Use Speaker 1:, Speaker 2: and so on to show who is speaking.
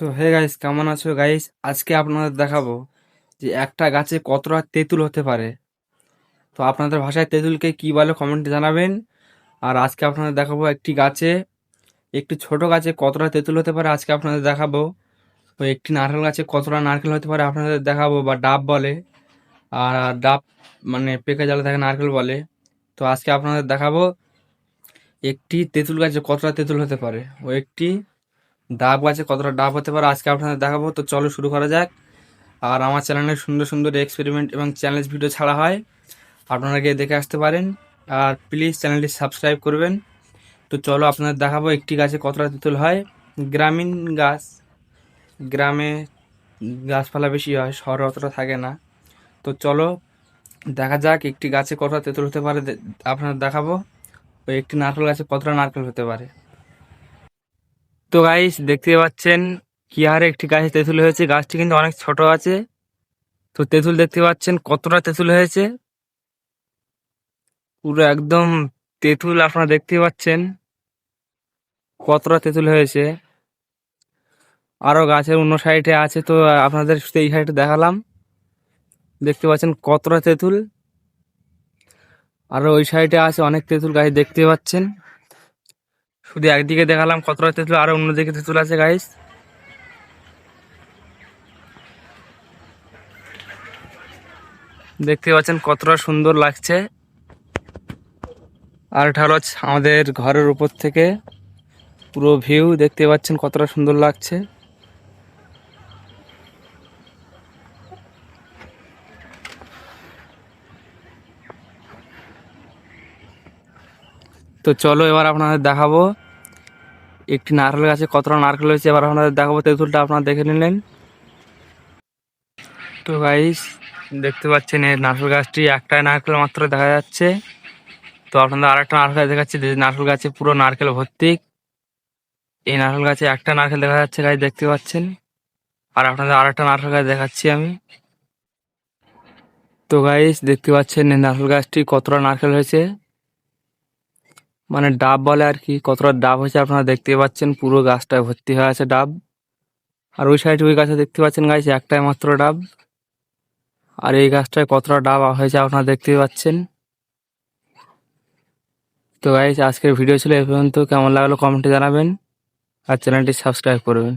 Speaker 1: তো hey guys, কেমন আছো? গাইস, আজকে আপনাদের দেখাবো যে একটা গাছে কতটা তেঁতুল হতে পারে। তো আপনাদের ভাষায় তেঁতুলকে কি বলে কমেন্টে জানাবেন। আর আজকে আপনাদের দেখাবো একটি গাছে, একটি ছোট গাছে কতটা তেঁতুল হতে পারে আজকে আপনাদের দেখাবো। তো একটি নারকেল গাছে কতটা নারকেল হতে পারে আপনাদের দেখাবো, বা ডাব বলে। আর ডাব মানে পেকে জালে থাকে নারকেল বলে। তো আজকে আপনাদের দেখাবো, একটি তেঁতুল গাছে কতটা তেঁতুল হতে পারে। ও একটি ডাব গাছে কতটা ডাব হতে পারে আজকে আপনাদের দেখাবো। তো চলো শুরু করা যাক। আর আমার চ্যানেলে সুন্দর সুন্দর এক্সপেরিমেন্ট এবং চ্যালেঞ্জ ভিডিও ছাড়া হয়, আপনারা গিয়ে দেখে আসতে পারেন। আর প্লিজ চ্যানেলটি সাবস্ক্রাইব করবেন। তো চলো আপনাদের দেখাবো একটি গাছে কতটা তেঁতুল হয়। গ্রামীণ গাছ, গ্রামে গাছপালা বেশি হয়, শহরে অতটা থাকে না। তো চলো দেখা যাক একটি গাছে কতটা তেঁতুল হতে পারে আপনাদের দেখাবো। ওই একটি নারকেল গাছে কতটা নারকেল হতে পারে। তো গাইস দেখতে পাচ্ছেন কি হারে একটি গাছে তেঁতুল হয়েছে। গাছটি কিন্তু অনেক ছোট আছে। তো তেঁতুল দেখতে পাচ্ছেন কতটা তেঁতুল হয়েছে। পুরো একদম তেঁতুল আপনারা দেখতে পাচ্ছেন কতটা তেঁতুল হয়েছে। আরও গাছের অন্য সাইডে আছে তো আপনাদের এই সাইডে দেখালাম। দেখতে পাচ্ছেন কতটা তেঁতুল। আরও ওই সাইডে আছে অনেক তেঁতুল গাছ দেখতে পাচ্ছেন। শুধু একদিকে দেখালাম কতটা তেঁতুল আরও অন্যদিকে তেঁতুল আছে গাইস দেখতে পাচ্ছেন কতটা সুন্দর লাগছে। আর এটা হলো আমাদের ঘরের উপর থেকে পুরো ভিউ দেখতে পাচ্ছেন কতটা সুন্দর লাগছে। তো চলো এবার আপনাদের দেখাবো। একটি নারকেল গাছে কতটা নারকেল হয়েছে, এবার আপনাদের দেখাবো। তেঁতুলটা আপনারা দেখে নিলেন। তো গাইস দেখতে পাচ্ছেন এই নারকেল গাছটি একটাই নারকেল মাত্র দেখা যাচ্ছে। তো আপনাদের আরেকটা নারকেল দেখাচ্ছি নারকেল গাছে পুরো নারকেল ভর্তি। এই নারকেল গাছে একটা নারকেল দেখা যাচ্ছে গাছ দেখতে পাচ্ছেন। আর আপনাদের আরেকটা নারকেল গাছ দেখাচ্ছি আমি। তো গাইস দেখতে পাচ্ছেন নারকেল গাছটি কতটা নারকেল হয়েছে। মানে ডাব বলে আর কি, কতটা ডাব হয়েছে আপনারা দেখতে পাচ্ছেন, পুরো গাছটায় ভর্তি হয়ে আছে ডাব। আর ওই সাইড ওই গাছে দেখতে পাচ্ছেন গাছ একটাই মাত্র ডাব। আর এই গাছটায় কতটা ডাব হয়েছে আপনারা দেখতে পাচ্ছেন। তো গাইছে আজকের ভিডিও ছিল এ পর্যন্ত। কেমন লাগল কমেন্টে জানাবেন। আর চ্যানেলটি সাবস্ক্রাইব করবেন।